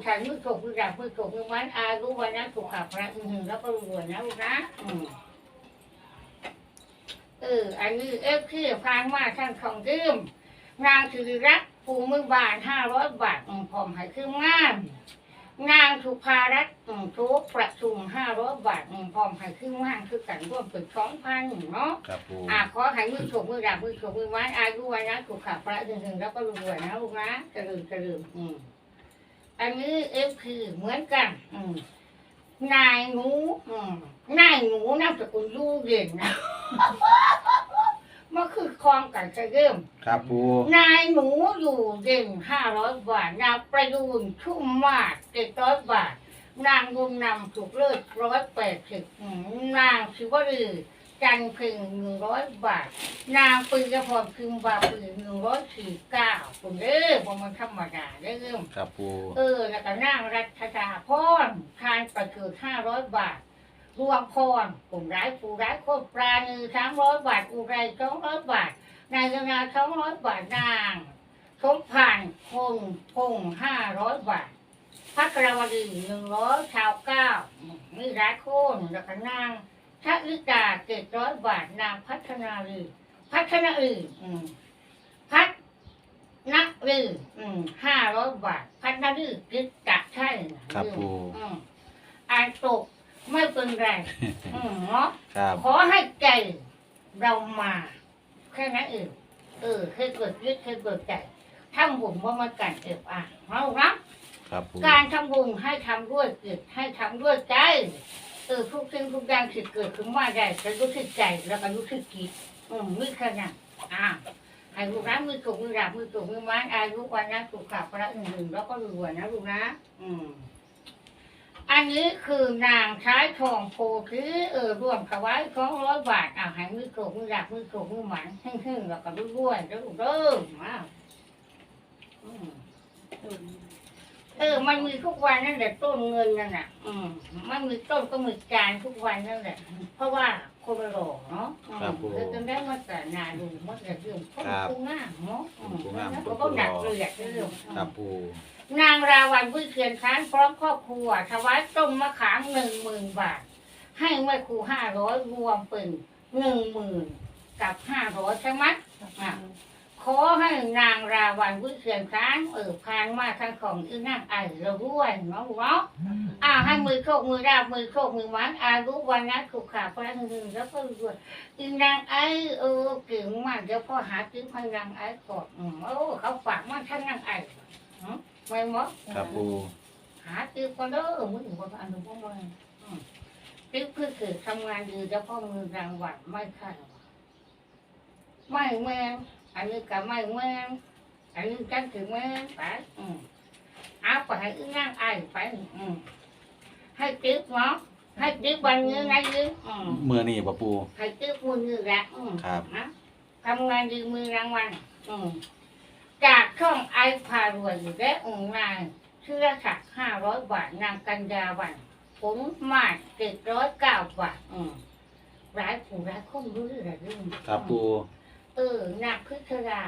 กูโกชันมือโกมือดาบมือโกมือมันอายุวันนั้นสุขภาพระอือแล้วก็รวยนะลูกนะอืมเออ อันนี้เอฟที่พางมาท่านของดื่มนางสิริรักษ์ปูมือบานห้าร้อยบาทอืมพร้อมให้คืองามนางสุภารัตน์อืมทุกประชุมห้าร้อยบาทอืมพร้อมให้คืองามคือกันร่วมเป็นสองพันเนาะ ครับปูอ่าขอให้มือฉกมือดับมือฉกมือไม้อายุวันนะสุขภาพระหนึ่งแล้วก็รวยนะลูกนะจะลืมจะลืมอืม อันนี้เอฟคือเหมือนกัน อืมนายหนูอืมนายหนูนามสกุลลูเด่นนะมันคือคลองกันจะเริ่ม ครับปูนายหนูอยู่เด่นห้าร้อยบาท นางประยูนชุ่มมากเจ็ดร้อยบาท นางบุญนำถูกเลิศร้อยแปดสิบนางชิวรี จันทร์พึงหนึ่งร้อยบาท นางปืนกระพรพึงบาปืนหนึ่งร้อยสี่เก้าคุณเด้อบ่มันธรรมดาเด้อครับปูเออ แล้วก็นางรัชดาพรทานประเกิดห้าร้อยบาทรวมพรกลุ่มร้ายผู้ร้ายโคตรปลาหนึ่งสามร้อยบาทอุไรสองร้อยบาท นายกนาสองร้อยบาทนางสมผ่านคงพงห้าร้อยบาทพักราวดีหนึ่งร้อยชาวเก้ามีร้ายโคนแล้วก็นาง ชะลิกาเจ็ดร้อยบาทนางพัฒนาลีพัฒนาลีอืมพัฒนาลีอืมห้าร้อยบาท พัฒนาลีกิจจะใช่นะครับปูอืมอ่านตกไม่เป็นไรอืมเนาะครับขอให้ใจเรามาแค่นั้นเองเออเคยเกิดยึดเคยเกิดใจทำบุญว่ามากันเก็บอะเรารับครับปูการทำบุญให้ทำด้วยจิตให้ทำด้วยใจ เออทุกสิ่งทุกอย่างที่เกิดขึ้นมาได้จะรู้สึกใจแล้วก็รู้สึกจิตอืมมือขนาดอ่าให้ลูกนะมือถูกมือดับมือถูกมือไม้อายุวันนะสุขภาพระหนึ่งแล้วก็รวยนะลูกนะ อืมอันนี้คือนางใช้ทองโพคือเออรวมถวายสองร้อยบาทอ่าให้มือโกกมือดับมือโกกมือหมันฮึ่งๆแล้วก็รวยๆแล้วลูกเริ่มมาอืม เออ มันมีทุกวันนั่นแหละต้นเงินนั่นน่ะ อืมมันมีต้นก็มีจานทุกวันนั่นแหละ เพราะว่าคนละหล่อเนาะอืมคือจนได้มาแต่นาดูมันจะเรื่องคนกูง่ามเนาะอืมแล้วก็หนักเลยอะเรื่อง ครับปูนางราวันวิเชียนค้านพร้อมครอบครัวถวายต้มมะขามหนึ่งหมื่นบาท ให้แม่ครูห้าร้อยรวมเป็นหนึ่งหมื่นกับห้าร้อยใช่ไหมอะ ขอให้นางราวันวิเชียนค้านเออพานมาทางของอีนางไอเราด้วยเนาะเนาะอ่าให้มือโชคมือราบมือโชคมือหมันอายุวันนั้นถูกขาพระหนึ่งแล้วก็รวยอีนางไอเออเก่งมากเดี๋ยวพ่อหาจิ้งพันนางไอก่อนอืมโอ้เขาฝากมาท่านนางไออืมไม่หมดครับปูหาติวก็เด้อมึงถึงคนอันหนึ่งพวกมึงติวคือคือทำงานดีแล้วพ่อมือรางวัลไม่ขาดไม่แม่ง อันนี้ก็ไม่แม่งอันนี้จังถึงแม่งไปอืมเอาไปให้อีนั่งไอ้ไปอืมให้ติวเนาะให้ติวบันเงินไงยืมอืมเมื่อนี่ปะปูให้ติวมือเงินละอืมครับนะทำงานดีมือรางวัลอืมจากช่องไอพารวยและองค์นายเชื่อสักห้าร้อยบาทนางกัญญาวันผมมาเจ็ดร้อยเก้าบาทอืมร้ายผู้ร้ายคงรู้เรื่องเรื่องครับปู เออนักพิจารา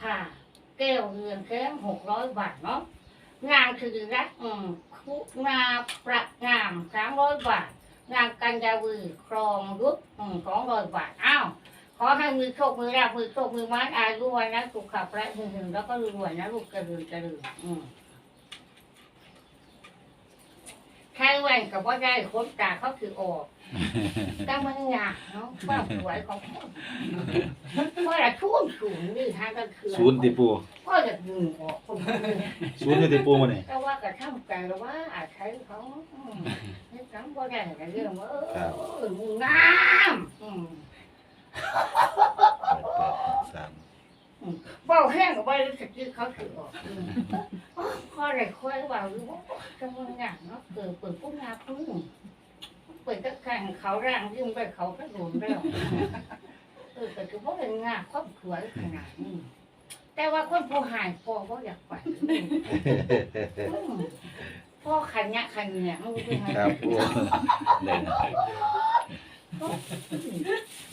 ผ่าแก้วเรือนแค่หกร้อยบาทเนาะงานคือรักอืมคุณาประงามสามร้อยบาทนางกัญญาวีครองรุดอืมสองร้อยบาทอ้าวขอให้มือโชคมือราบมือโชคมือไม้อายุวันนะสุขภาพและหนึ่งแล้วก็รวยนะลูกกระลือจะลืออืมใช้แว่นกับว่าได้คนตาเขาคือออก แต่มันหยาบเนาะความสวยของคนเพราะละทุ่มสูงนี่ฮะก็คือศูนย์ติปูเพราะจะดึงออกคนนึงศูนย์อยู่ติปูมาเนี่ยแต่ว่ากระทำใจแล้วว่าอาจใช้เขาอืมนี่ทำว่าได้แต่เรื่องว่าเออมึงงามอืมแปดแปดหกสามเบาแห้งกับว่ารู้สึกที่เขาถือออกอืมพอได้ค่อยว่ารู้ว่าจะมันงามเนาะเกิดเปิดพุ่งงาพึ่ง เปิดตะแคงเขาร่างยิ่งไปเขาก็โดนแล้วเออแต่ถือว่าเป็นงานครอบครัวขนาดนี้แต่ว่าคนผู้หายพอก็อยากไปอืมพ่อขันยะขันเนี่ยมันเป็นไงครับปูเลยนะ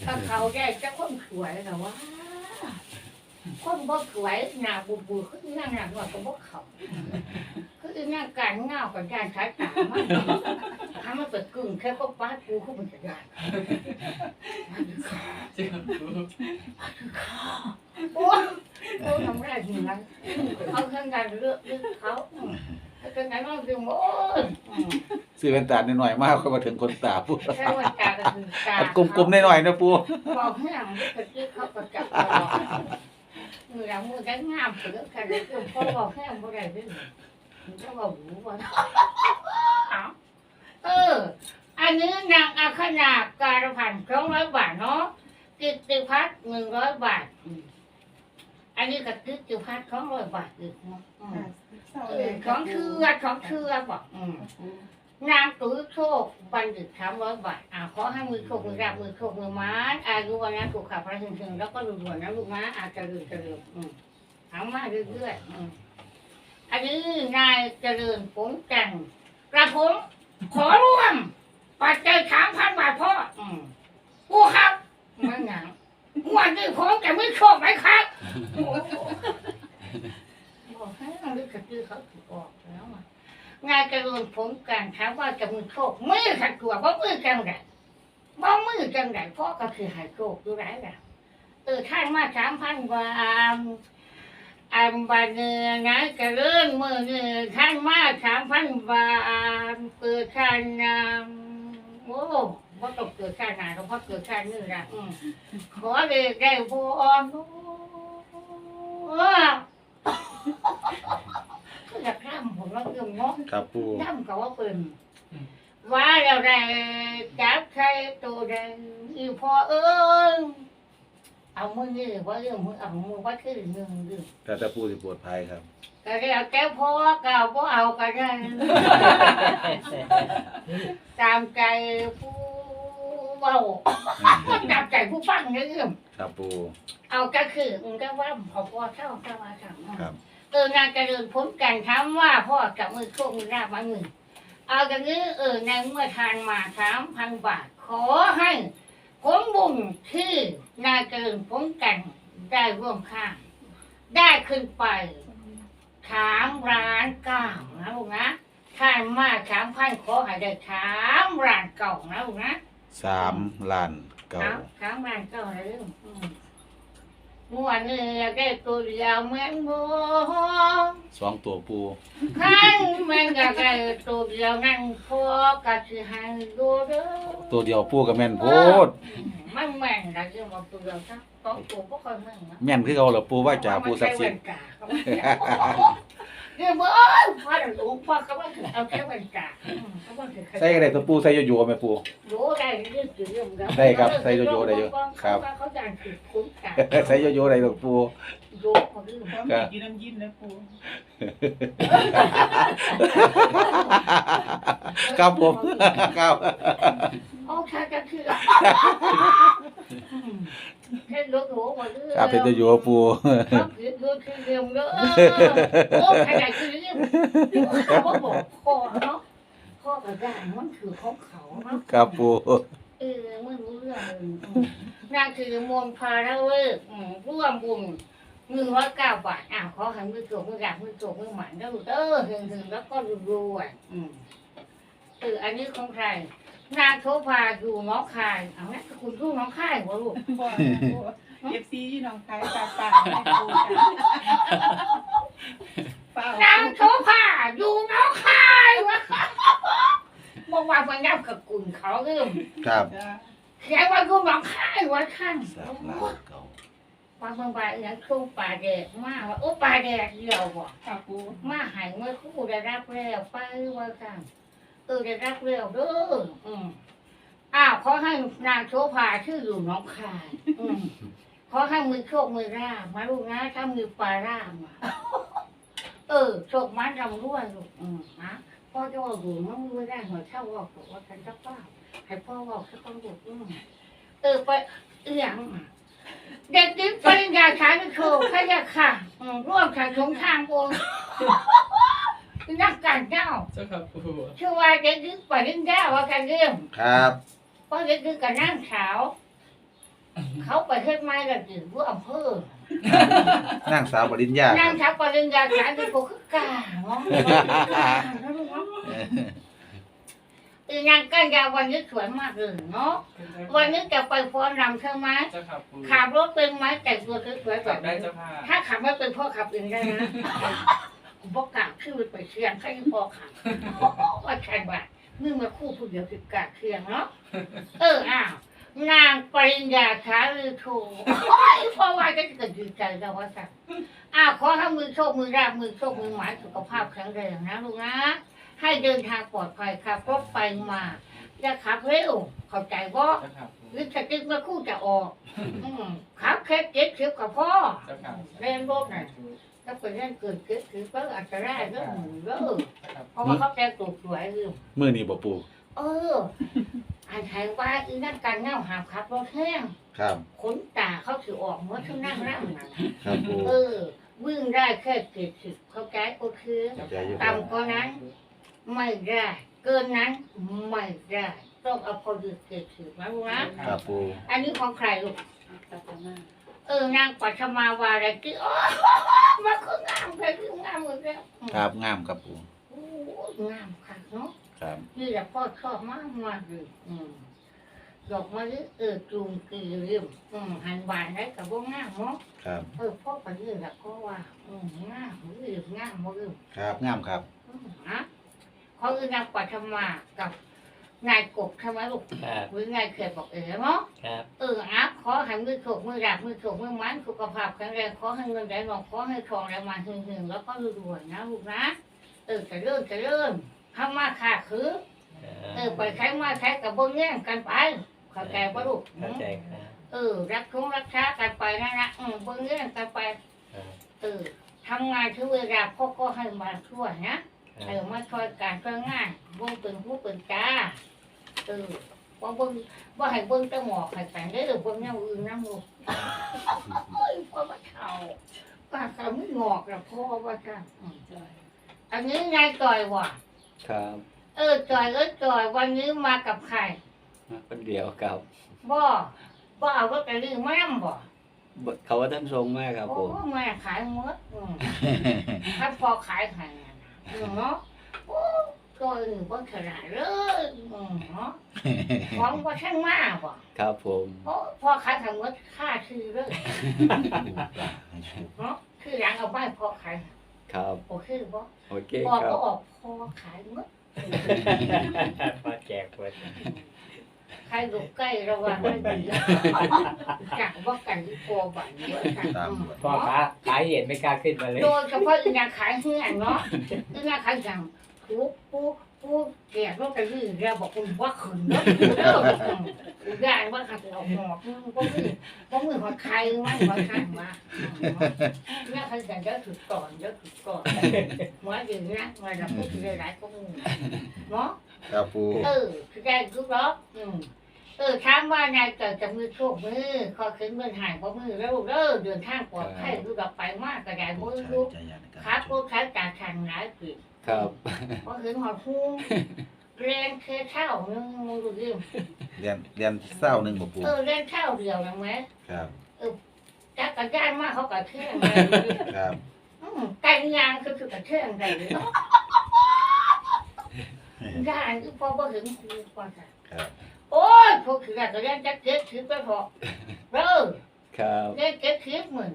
ถ้าเขาได้จะคนสวยแต่ว่าคนบ่สวยหน้าบูบูคือนั่งหนักหน่อยก็บ่เขาคือนั่งการเงากับการใช้ตามันถ้ามันเปิดกึ่งแค่ก็ป้ากูเขาเป็นจะได้โอ้ยโอ้ทำได้จริงนะเอาเครื่องการเลือกเลือกเขาแล้วก็ไหนมาดึงโอ้ยซื้อแว่นตาหน่อยๆมากก็มาถึงคนตาปูแค่ว่าตาก็คือตาอันกลมๆหน่อยๆนะปูบอกให้หลังตะกี้เขาก็จับตลอดมือหลังมือได้งามเสือกันเลยคือพ่อบอกให้บ่ได้ด้วยมันก็บอกรู้ว่า อันนี้นางอาคนาการพันสองร้อยบาทเนาะกิตติพัฒน์หนึ่งร้อยบาทอืมอันนี้ก็กิตติพัฒน์สองร้อยบาทอีกเนาะอืมเออของเชื่อของเชื่อบอกอืมนางตุ้ยโชคบัณฑิตสามร้อยบาทอ่าขอให้มือโชคมือรับมือโชคมือไม้อายุวันนั้นถูกขับพระถึงถึงแล้วก็รวยๆนะลูกนะอาจจะเรื่อยจะเรื่อยอืมถามมาเรื่อยๆอืมอันนี้นายเจริญผลจันทร์กระผมขอร่วมปัจจัยสามพันบาทพ่ออืมกูครับมันหนังวันนี้ผม จะไม่โชคไหมครับบอกให้ลูกระตือเขาถูกออกแล้วอะงานกระโดนผมกันถามว่าจะมือโชคมือขัดตัวว่ามือจังไรว่ามือจังไรพ่อก็คือหายโชคดูไรล่ะเออท่านมาสามพันกว่าอันบาเนื้อนะกระเลื่อนมือเนื้อท่านมาสามพันบาทเปิดทานนะโอ้ ว่าตกเกิดชาติไหนก็เพราะเกิดชาตินี่แหละอืมขอเลยได้พรว้าวก็อยากร่ำผมแล้วเรื่องงอครับปูน้ำก็ว่าเป็นว่าเราได้จับใครตัวใดอีพอเอิญเอามือนี่ว่าเรื่องมือเอามือว่าคือเรื่องเรื่องแต่แต่ปูสิปวดภัยครับก็ได้เอาแก้วพ่อเก่าพ่อเอาก็ได้ตามใจผู้ เบาตามใจผู้ฟังเรื่องครับปูเอาก็คือมันก็ว่าพอพ่อเท่าเท่าว่าเท่าครับเอองานเจริญพ้นกันถามว่าพ่อกับมือโชคมือราบมามือเอากันนี้เออในเมื่อทานมาสามพันบาท ขอให้ผลบุญที่นายเจริญพ้นกันได้ร่วมข้างได้ขึ้นไปสามล้านเก้านะลูกนะทานมาสามพันขอให้ได้สามล้านเก้านะลูกนะ สามล้านเก่าสามสามล้านเก้านะลูกอืมเมื่อวานนี้ได้ตัวเดียวเหมือนบัวสองตัวปูขันมันก็ได้ตัวเดียวนั่งพอก็สิให้ดูเด้อ ตัวเดียวปูกับแม่นโพดมันแม่นละเรื่องว่าตัวเดียวซะสองตัวบ่ค่อยแม่นนะแม่นคือเขาเหรอปูว่าจ่าปูศักดิ์สิทธิ์เรื่องบ่เอ้ยพ่อหลวงพ่อก็ว่าเอาแค่วันกาอืมเขาว่าคือใส่อะไรตัวปูใส่โยโย่ไหมปูโยได้ เรื่องคือเรื่องแล้วได้ครับใส่โยโย่ได้อยู่ครับ เขาว่าเขาดันคือคุ้มกันใส่โยโย่อะไรตัวปูโยเขาเรื่องพร้อมกับกินน้ำยิ้มนะปูครับผมครับเอาแค่จะคือแค่รถหัวบ่เรื่องครับเป็นโยโย่ปูเขาคือเรื่องคือเรื่องเด้อโอ้ใครๆคือเรื่องเขาบ่บอกพ่อเนาะ พ่อกับย่ามันคือของเขาเนาะครับปูเออไม่รู้เรื่องเลยอืมนั่นคือมนต์พาราเวกอืมร่วมบุญหนึ่งร้อยเก้าบาทอะขอให้มือโจกมือหลักมือโจกมือหมันแล้วเออถึงถึงแล้วก็รวยๆอืมเอออันนี้ของใครนางโทพาอยู่น้องคายเอาแม่คุณลูกน้องคายวะลูกพ่อปูเอฟซีน้องคายตาตาให้ปูจ้ะเปล่านางโทพาอยู่น้องคายวะเมื่อวานมันนับกับกุ่นเขาเริ่มครับจ้ะเขียนว่าลูกน้องคายวะข้างสามล้านเก่าบางบางบางอย่างช่วงป่าแดดมากว่าโอ้ป่าแดดเดียวบ่ค่ะปูมาหายเมื่อคู่ได้รับแล้วไปว่ากันเออได้รับแล้วเด้ออืมอ้าวขอให้นางโชภาชื่ออยู่หน้องคายอืมขอให้มือโชคมือร่ามาลูกนะถ้ามือปลาร่ามาเออโชคมันรำรวยลูกอืมนะ พ่อจะว่าหูมันไมือได้หัวเช่าว่าบอกว่าฉันจะป้าให้พ่อบอกสักคนลูกอืมเออไปเอียงเด็กดิ้นปริญญาชายโชว์พะยะค่ะอืมร่วมฉันสงทางโอนนักการเจ้าเจ้าค่ะปูชื่อว่าเด็กคือปริญญาว่ากันเรื่องครับ เพราะเด็กคือกับนั่งขาว เขาไปเฮ็ดไม้กันอยู่ผู้อำเภอ นั่งสาวปริญญาคนั่รังบทับปริญญาสารที่พวกคือกล้าเนาะอีนางกันยาวันนี้สวยมากเลยเนาะวันนี้จะไปฟ้อนรำใช่ไหมเจ้าค่ะปูขับรถเป็นไหมแต่งตัวสวยๆแบจับบได้นี้เจ้าค่ะถ้าขับไม่เป็นพ่อขับเองได้นะกูบอกกล่าวชื่อไปเชียงใครพ่อขับว่าใช่บ้ามึงมาคู่ผู้เดียวคือกาเชียงเนาะเอออ้าว นางปริญญาชาลือโทโอ้ยพ่อว่าจะเกิดดีใจแล้วว่าสั่งอ้าวขอให้มือโชคมือราบมือโชคมือหมายสุขภาพแข็งแรงนะลูกนะ ให้เดินทางปลอดภัยขับรถไปมาอย่าขับเร็วเข้าใจบ่เจ้าค่ะปูหรือสติ๊กเมื่อคู่จะออกอืมขับแค่เจ็ดสิบกับพ่อเจ้าค่ะเล่นรถน่ะถ้าเป็นเล่นเกินเจ็ดสิบก็อันตรายเรื่องหมูเด้อเจ้าค่ะเพราะว่าเขาแต่งตัวสวยอยู่มื้อนี้บ่ปูเออ อันไทยว่าอีนั่นการเงาหาบขับรถแห้งครับ ขนตาเขาถือออกเมื่อช่วงนั่งนั่งนั่นครับปูเออ วิ่งได้แค่เจ็ดสิบเข้าใจโอเคใจอยู่ครับต่ำกว่านั้น ไม่ได้ เกินนั้นไม่ได้ต้องเอาพอดีเจ็ดสิบนะลูกนะครับปูอันนี้ของใครลูกเออนางปัทมาวาไรที่โอ้มาคืองามเลยคืองามหมดแล้วครับงามครับปู โอ้งามค่ะเนาะ ครับนี่แหละพ่อชอบมากมากเลยอืมดอกมะลิเออจูงกีริมอืมหันหวานได้กับพวกงามเนาะครับเออพ่อปฏิบัติก็ว่าอืมงามมืองามมือครับงามครับอืมฮะเขาคือนางปัทมากับนายกบทำไมลูกครับหรือนายเขยบอกเอ๋เนาะครับเอออัพขอให้มือโฉกมือดักมือโฉกมือมันสุขภาพแข็งแรงขอให้เงินไหลนองขอให้ทองไหลมาหึงหึงๆแล้วก็รวยๆนะลูกนะเออจะเริ่มจะเริ่ม ทำมาค่ะคือเออไปใช้มาใช้กับเบิ้งแย่งกันไปเข้าใจปะลูกเข้าใจครับเออรักคงรักษากันไปนะนะอืมเบิ้งแย่งกันไปครับเออทำงานที่เวลาพ่อก็ให้มาช่วยนะเออมาช่วยการช่วยงานวงเป็นผู้เป็นจ้าเออว่าเบิ้งว่าให้เบิ้งแต่หมอกให้แต่งได้หรือเบิ้งแนวอื่นนะลูกเฮ้ยพ่อมาเท่าป้าเขาไม่งอกแล้วพ่อว่าจ้ะอืมอันนี้นายจอยว่ะ ครับเออจอยเออจอยวันนี้มากับใครมาคนเดียวครับบ่บ่เอารถไปรื้อมาบ่บเขาว่าท่านทรงมากครับโอ้ผมแม่ขายหมดอืมถ้าพอขายขายนะอืมเนาะโอ้จอยนี่บ่ขนาดเลยอืมเนาะของบ่ช่างมาบ่ครับผมโอ้พอขายขายหมดค่าชื่อเลยเนาะคือหลังเอาไปพอขาย ครับโอเคบ่โอเคพอครัก็บออกพอขายหมดพอแจกหมดใครหลบใกล้ระวังไม่ดีจักว่ากันที่พอบันเยอะกันตามอืมพ่อค้าขายเห็นไม่กล้าขึ้นมาเลย โดยเฉพาะอีนางขายเฮือนเนาะอีนางขายอย่างปูปู ปูแก่รถกระลือเราบอกคุณว่าขืนเนาะเด้ออืมยายว่าขัดออกหอบอืมบ่มือบ่มือหัวใครมันหัวใครมาอืมเนี่ยเขาจะเยอะถึงก่อนเยอะถึงก่อนหัวอยู่นะมาเราพูดถึงหลายๆก็มึงเนาะครับปูเออคือได้ทุกรอบอืมเออถามว่านายเกิดจากมือโชคมือขอขึ้นมือหายเพราะมือแล้วเด้อเดินทางปลอดภัยรู้ดอกไปมากกระไดมือรู้ขาโคตรใช้จากทางหลายปี ครับเพราะเห็นหอดหูเรียนเคยเช่านึงมึงดูดิเรียนเรียนเศร้าหนึ่งบ่ปูเออเรียนเช่าเดียวนะไหมครับ จักรยานมากเขากระเทือนเลยครับอืมไก่ยางคือคือกระเทือนเลยเนาะยานคือพอบ่ถึงครูกว่าจ้ะครับโอ้ยพวกถือก็เรียนจักเจ็ดถือไปพอเด้อครับ เรียนเจ็ดถือหมื่น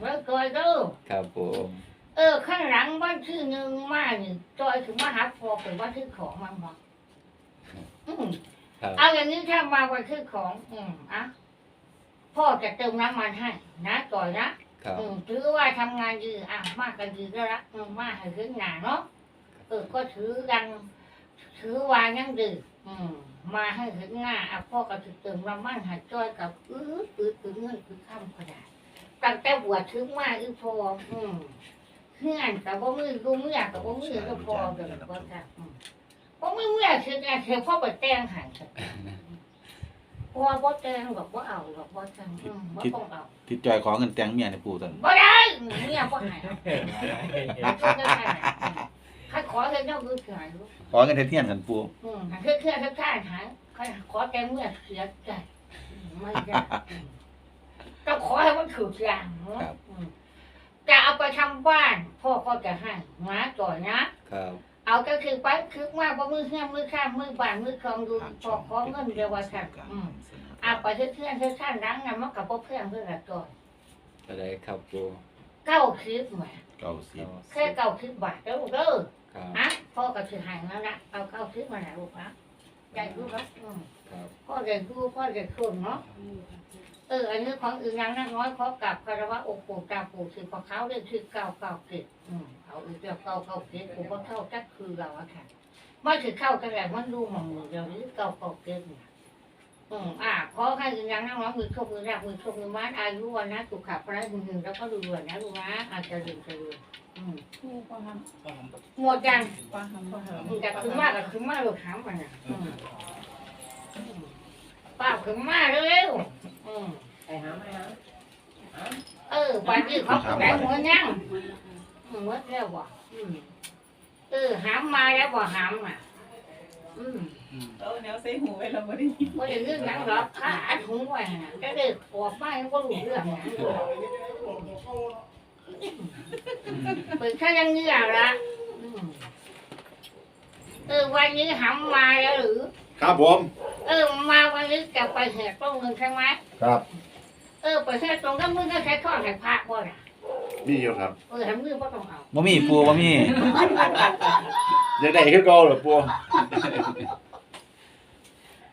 แล้วจอยเด้อ ครับผม เออ ข้างหลังบ้านชื่อหนึ่งมานี่จอยถึงมาหาพอเป็นว่าชื่อของมันบอกอืมครับเอาอย่างนี้ถ้ามาวันชื่อของ อืมอะพ่อจะเติมน้ำมันให้นะจอยนะครับอืมถือว่าทำงานดีอะมากกันดีก็ละอืมมากให้ขึ้นหนาเนาะเออก็ถือกันถือวายังดีอืมมาให้ถึงหน้าอะพ่อก็จะเติมน้ำมันให้จอยกับอื้อปื้อปื้อเงินปื้อข้ามก็ได้ตั้งแต่บวชถึงมาอีพออืม เงื่อนแต่ว่มือรู้เมื่อแต่ว่มือก็พอเดี๋ยวก็จะอืมเพราะมือเมื่อคือการเธอพ่อไปแต่งหายพอบ่แต่งแบบว่เอาแบบว่าแต่งบ่ต้องเอาทิดจอยขอเงินแต่งเมียในปูตอนบ่ได้เมียบ่ให้ใครขอเธอเจ้าคือหายรู้ขอเงินเทียนกันปูอืมเพื่อเพื่อเพื่อท่านหายใครขอแต่เมื่อเสียใจไม่ได้ต้องขอให้มันถูกอย่างเนาะครับ จะเอาไปทำบ้าน พ่อก็จะให้มาก่อนนะ ครับ เอาก็คือไปคือว่าบ่มือเฮี้ยมือข้ามมือบานมือคองดูพอขอเงินเดียวว่าค่ะอืมเอาไปเพื่อนเพื่อนเพื่อนข้างรังนะมันกับพ่อเพื่อนเพื่อนละก่อนอะไรครับปูเก้าคลิปแหมเก้าสิบแค่เก้าคลิปบาทแล้วลูกเด้อครับนะพ่อก็ถือหายแล้วนะเอาเก้าคลิปมาไหนลูกนะใจลูกนะอืมครับ พ่อเด็กดูพ่อเด็กคนเนาะเอออันนี้ของอื่นนางนักน้อยขอกลับคารวะองค์ปู่ตาปู่สิพองเขาเรียกชื่อเก้าเก้าคลิปอืมเอาอีกเดียวเก้าเก้าคลิปปู่ก็เข้าจักคือเราอะค่ะไม่ถือเข้ากันแหละมันดูหมองเดียวนี้เก้าเก้าคลิปเนี่ยอืมอ่าขอให้อื่นนางนักน้อยมือโชคมือแรกมือโชคมือมัดอายุวันนะสุขภาพพระหนึ่งแล้วก็รวยนะลูกนะอาจจะรวยจะรวยอืมหมดยังำฟังคำฟังคมึงจะขึ้นมากกับขึ้นมากเราถามมันอะป้าขึ้นมากเร็วๆ อืมไปหามาหาเออวันนี้เขาก็ได้หัวยังอืมหมดแล้วบ่อืมเออหามมาแล้วบ่หามอะ อืมำเออแนวใส่หูไปเราไม่ได้ยินบ่ได้เรื่องหยังหรอกข้าอัดหูไว้น่ะก็ได้ออกมาก็รู้เรื่องหยังหรอกเปิดแค่ยังเงี้ยละอืมเออวันนี้หามมาแล้วหรือ ครับผม เออมาวันนี้จะไปเหตุตรงนึงใช่ไหมครับ เออไปเหตุตรงก็มึงก็ใช้ข้อไหนพระบ่ล่ะมีอยู่ครับเออทำมือบ่ต้องเอาบ่มีปูบ่มีอยากได้คือเก่าเหรอปัว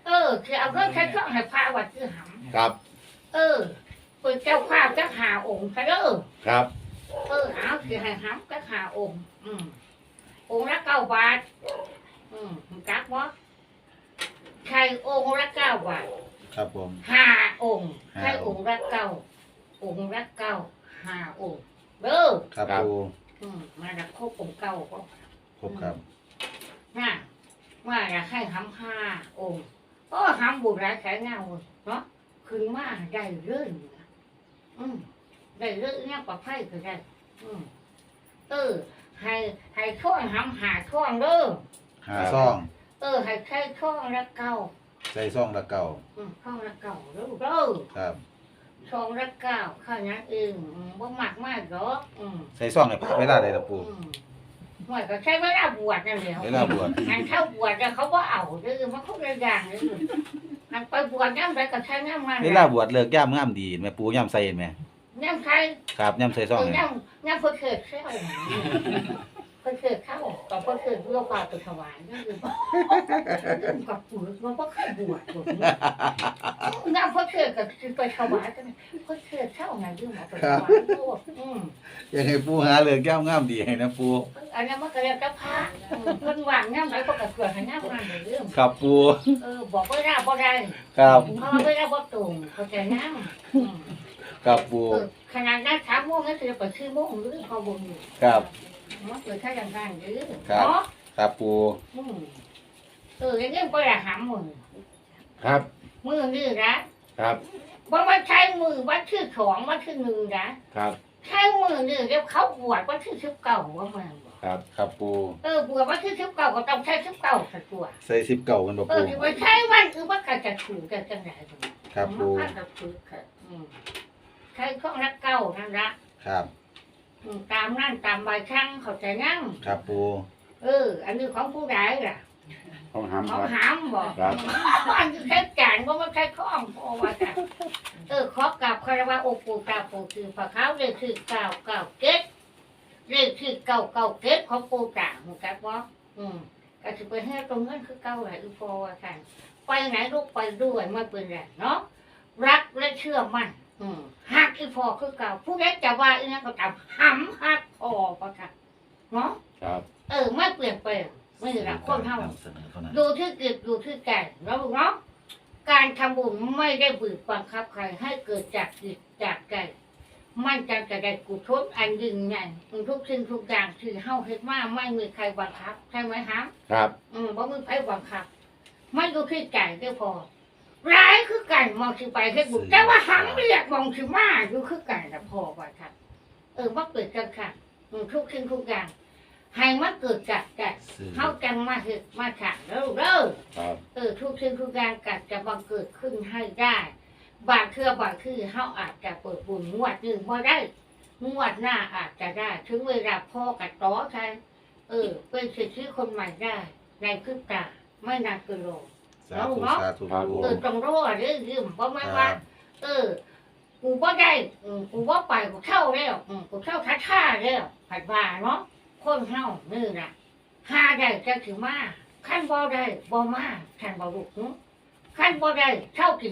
เออคือเอาก็ใช้ข้อไหนพระวัดคือหครับำเออเป็นเจ้าภาพจะหาองค์ซะเด้อ ครับ เออเอาคือให้หำจะหาองค์ อืมองค์ละเก้าบาท อืมจักบ่ใครองค์ละเก้าบาท ครับผม ห้าองค์ใครห้าอองงค์ค์ละเก้าองค์ละเก้าห้าองค์เด้อครับ ปูอืมมาดักครบองค์เก้าก็ ครบครับ น่ะว่าอยากให้ทำห้าองค์ก็ทำบุญหลายแสนเงาเนาะคือมาได้เรื่อยนะอืมได้เรื่อยเนี่ยปลอดภัยคือได้ อืมเออ ให้ให้ช่องทำหาช่องเด้อหาซ่อง เออ ให้ใช้ช่องละเก้า ใส่ซ่องละเก้าอืมช่องละเก้าเด้อเด้อครับช่องละเก้าข้านั้นเองอืมบ่มากมากหรอกอืมใส่ซ่องในพระเวลาใดล่ะปูอืมหน่อยก็ใช้เวลาบวชนั่นแหละเวลาบวช อันเข้าบวชแล้วเขาก็เอาเด้อมันเขาเรียนอย่างนี้อันไปบวชย่ำไปกับใช้ย่ำมันเวลาบวชเลิกย่ามงามดีแม่ปูย่ามใส่แม่ย่ำใคร ครับย่ามใส่ซ่องเออเนี่ย ย่ำย่ำเพื่อเกิดเข้าเพื่อเกิดเข้ากับเพื่อเกิดเพื่อปลาไปถวายนั่นคือกับปุ๋ยมันก็เคยบวชบวชย่ำเพื่อเกิดกับไปถวายกันเพื่อเกิดเข้าไงยื่นมาไปถวายโลดอืมอยากให้ปูหาเลิกย่ามงามดีให้นะปูอันนี้มันก็เรียกกับพระเพิ่นวางย่ำไหนก็กระเกิดให้ย่ำนั่นเรื่องครับปูเออบอกว่าได้บ่ได้ครับเพราะว่าไม่ได้บ่ตรงเข้าใจนะอืมครับปูเออขนาดนั้นสามโมงนั่นคือเปิดชื่อโมงหรือเขาบนอยู่ครับ มันเปิดแค่อย่างนั้นหรือครับ เนาะครับปูอืมเอออย่างนี้ก็อยากหามือครับมือนี่นะครับว่ามันใช้มือวัดชื่อสองวัดชื่อหนึ่งนะครับใช้มือนี่เดี๋ยวเขาบวชวัดชื่อสิบเก้าว่ามันบอกครับครับปูเออบวชวัดชื่อสิบเก้าก็ต้องใช้สิบเก้าสักตัว ใส่สิบเก่ากันบ่เอปู อที่ว่าใช้วันคือว่าการจะถูกกันจังไหนครับปู มันก็ถูกค่ะอืมใช้ข้องรักเก้านั่นละครับ อืมตามนั่นตามใบช่างเขาใจนั่งครับปูเออ อันนี้ของผู้ใดล่ะของหำขอคงรับ หามบอกครับ อันนี้ใช้จานว่ามันใช้ข้องพอว่าจ้ะเออขอกราบคารวะองค์ปู่ตาปู่คือพระเขาเลยคือเก้าเก้าเก็ดเลยคือเก้าเก้าเก็ดของปู่ตาเหมือนกันว่าอืมก็จะไปให้ตรงนั้นคือเก้าไหลอุปว่าท่านไปไหนลูกไปด้วยไม่เป็นไรเนาะรักและเชื่อมั่นอืม หักอีพอคือเก่าผู้ใดจะว่าอีนั้นก็ตามหำหักพอก็ค่ะเนาะครับ เออไม่เปลี่ยนแปลงไม่รักคนเท่านำเสนอเท่านั้นดูที่เกิดดูที่แก่แล้วลูกเนาะการทำบุญไม่ได้บืบบังคับใครให้เกิดจากจิตจากใจมันจะจะได้กุศลอันยิ่งใหญ่ทุกสิ่งทุกอย่างที่เฮาเฮ็ดมาไม่มีใครบังคับใช่ไหมฮะครับ อืมบ่มีใครบังคับ มันดูที่ใจได้พอ ร้ายคือกันมองสิไปเฮ็ดบุญแต่ว่าหังเรียกมองสิมาอยู่คือกันนะพอว่าครับเออว่าเกิดกันค่ะอืมทุกสิ่งทุกอย่างให้มันเกิดจากใจซื้อเขาจังมาเห็ดมาฉากแล้วเด้อครับเออทุกสิ่งทุกอย่างกัดจะบังเกิดขึ้นให้ได้ บางเครือบางคือเฮาอาจจะเปิดบุญงวดหนึงบ่ได้งวดหน้าอาจจะได้ถึงเวลาพ่อกับต่อใช่เออ เป็นสิทธิคนใหม่ได้ในพริบตาไม่นานเกินรอ สาธุสาธุปูเออตรงรอเรื่องยืมเพราะไม่คว่ารับเออ กูบ่ได้อืมกูบ่ไปกูเข้าแล้วอืมกูเข้าท่าท่าแล้วผัดว่าเนาะคนเฮานี่น่ะหาได้จะถือมาขั้นบ่ได้บ่มาท่านบ่รู้หึขั้นบ่ได้เท่ากิน